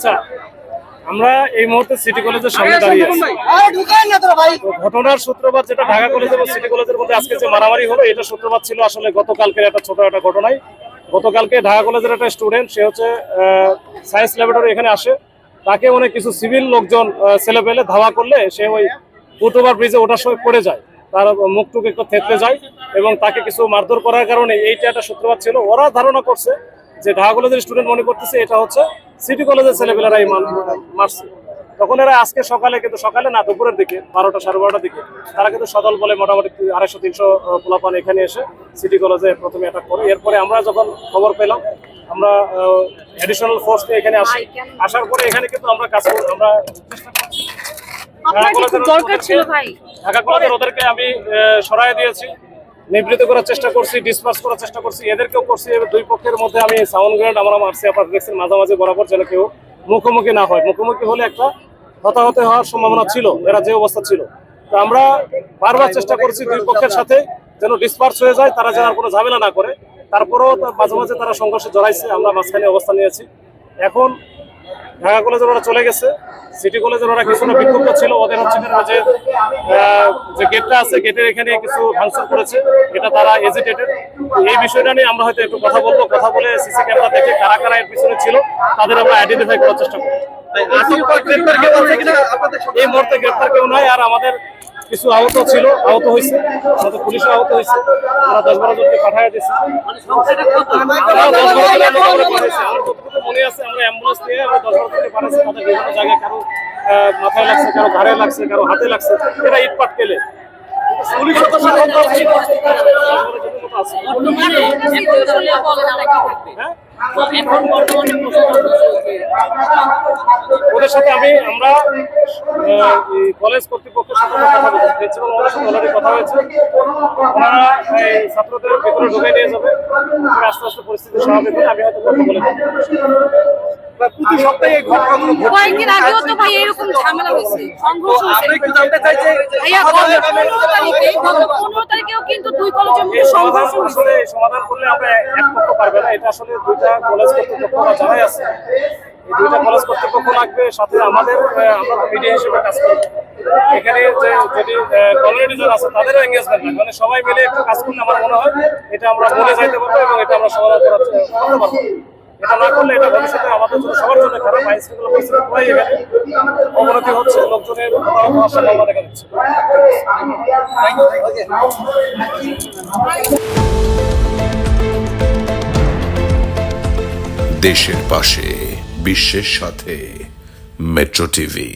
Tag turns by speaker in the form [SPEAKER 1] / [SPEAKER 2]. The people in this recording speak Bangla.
[SPEAKER 1] আচ্ছা আমরা এই মুহূর্তে সিটি কলেজের সামনে দাঁড়িয়ে আছি। ঘটনার সূত্রপাত যেটা ঢাকা কলেজ এবং সিটি কলেজের মধ্যে আজকে যে মারামারি হলো এটা সূত্রপাত ছিল আসলে গতকালকের একটা ছোট একটা ঘটনায়। গতকালকে ঢাকা কলেজের একটা স্টুডেন্ট সে হচ্ছে সায়েন্স ল্যাবরেটরি এখানে আসে। তাকে অনেক কিছু সিভিল লোকজন ছেলে পেলে ধাওয়া করলে সে ওই ফুটওভার ব্রিজে ওঠার সময় পড়ে যায়। তার মুখটুক একটু থেতলে যায় এবং তাকে কিছু মারধর করার কারণে এইটা একটা সূত্রপাত ছিল। ওরা ধারণা করছে যে ঢাকা কলেজের স্টুডেন্ট মনে করতেছে এটা হচ্ছে সিটি কলেজের ছেলেপেলেরা এই মারছে। তখন এরা আজকে সকালে কিন্তু সকালে না দুপুরের দিকে বারোটা সাড়ে বারোটার দিকে তারা কিন্তু সদল বলে মোটামুটি আড়াইশো তিনশো পোলাপান এখানে এসে সিটি কলেজে প্রথমে অ্যাটাক করে। এরপরে আমরা যখন খবর পেলাম আমরা অ্যাডিশনাল ফোর্স নিয়ে এখানে আসি। আসার পরে এখানে কিন্তু আমরা কাজ করি আমরা ঢাকা কলেজের ওদেরকে আমি সরায় দিয়েছি। নিবৃত্ত করার চেষ্টা করছি ডিসপার্স করার চেষ্টা করছি। এদেরকেও করছি দুই পক্ষের মধ্যে আমি সাউন্ড গ্রেনেড আমরা মারছি। আপনার দেখছেন মাঝামাঝি বরাবর যেন কেউ মুখোমুখি না হয়। মুখোমুখি হলে একটা হতাহত হওয়ার সম্ভাবনা ছিল, এরা যে অবস্থা ছিল। তো আমরা বারবার চেষ্টা করছি দুই পক্ষের সাথে যেন ডিসপার্স হয়ে যায়, তারা যেন আর কোনো ঝামেলা না করে। তারপরেও তার মাঝে মাঝে তারা সংঘর্ষে জড়াইছে, আমরা মাঝখানে অবস্থান নিয়েছি। এখন ঢাকা কলেজের ওরা চলে গেছে। সিটি কলেজের ওরা কিছুটা বিক্ষুব্ধ ছিল। ওদের হচ্ছে যে যে গেটটা আছে গেটের এখানে কিছু ভাঙচুর করেছে এটা তারা এজিটেটেড এই বিষয়টা নিয়ে আমরা হয়তো একটু কথা বলব। কথা বলে সিসি ক্যামেরা দেখে কারা কারা এর পিছনে ছিল তাদের আমরা আইডেন্টিফাই করার চেষ্টা করব। এই মুহূর্তে গ্রেপ্তার কেউ নাই আর আমাদের কিছু আহত ছিল আহত হয়েছে। আমাদের পুলিশও আহত হয়েছে। আমরা দশ বারো জনকে পাঠাই দিয়েছি। মনে আছে। আমরা অ্যাম্বুলেন্স নিয়ে আমরা দশ বারো জনকে পাঠাইছি তাদের বিভিন্ন জায়গায় কারও মাথায় লাগছে, কারও ঘাড়ে লাগছে, কারও হাতে লাগছে, এরা ইট পাট পেলে পুলিশ হ্যাঁ? ওদের সাথে আমি, আমরা কলেজ কর্তৃপক্ষের সাথে কথা বলছি। প্রিন্সিপাল ওনার সাথে অলরেডি কথা হয়েছে। ওনারা এই ছাত্রদের ভিতরে ঢুকে নিয়ে যাবে। আস্তে আস্তে পরিস্থিতি স্বাভাবিক হলে আমি হয়তো কথা বলে।
[SPEAKER 2] প্রতি সপ্তাহে এই ঘটনাগুলো ঘটছে।
[SPEAKER 3] কয়েকদিন আগেও তো ভাই এরকম ঝামেলা হয়েছে সংঘর্ষ
[SPEAKER 2] আমরা একটু জানতে চাই যে
[SPEAKER 3] ভাইয়া পনেরো তারিখে পনেরো তারিখেও কিন্তু দুই কলেজের মধ্যে সংঘর্ষ
[SPEAKER 1] আসলে সমাধান করলে আমরা এক পক্ষ পারবে না। এটা আসলে দুইটা কলেজ কর্তৃপক্ষ বা যারাই আছে। এই দুইটা কলেজ কর্তৃপক্ষ লাগবে সাথে আমাদের আমরা মিডিয়া হিসেবে কাজ করব এখানে যে যদি কমিউনিটি যারা আছে তাদেরও এঙ্গেজমেন্ট লাগবে। মানে সবাই মিলে একটু কাজ করলে আমার মনে হয় এটা আমরা বলে যাইতে পারব এবং এটা আমরা সমাধান করার করতে পারব এটা করলে এটা আমাদের সবার জন্য হচ্ছে লোকজনের
[SPEAKER 4] দেশের পাশে বিশ্বের সাথে মেট্রো টিভি।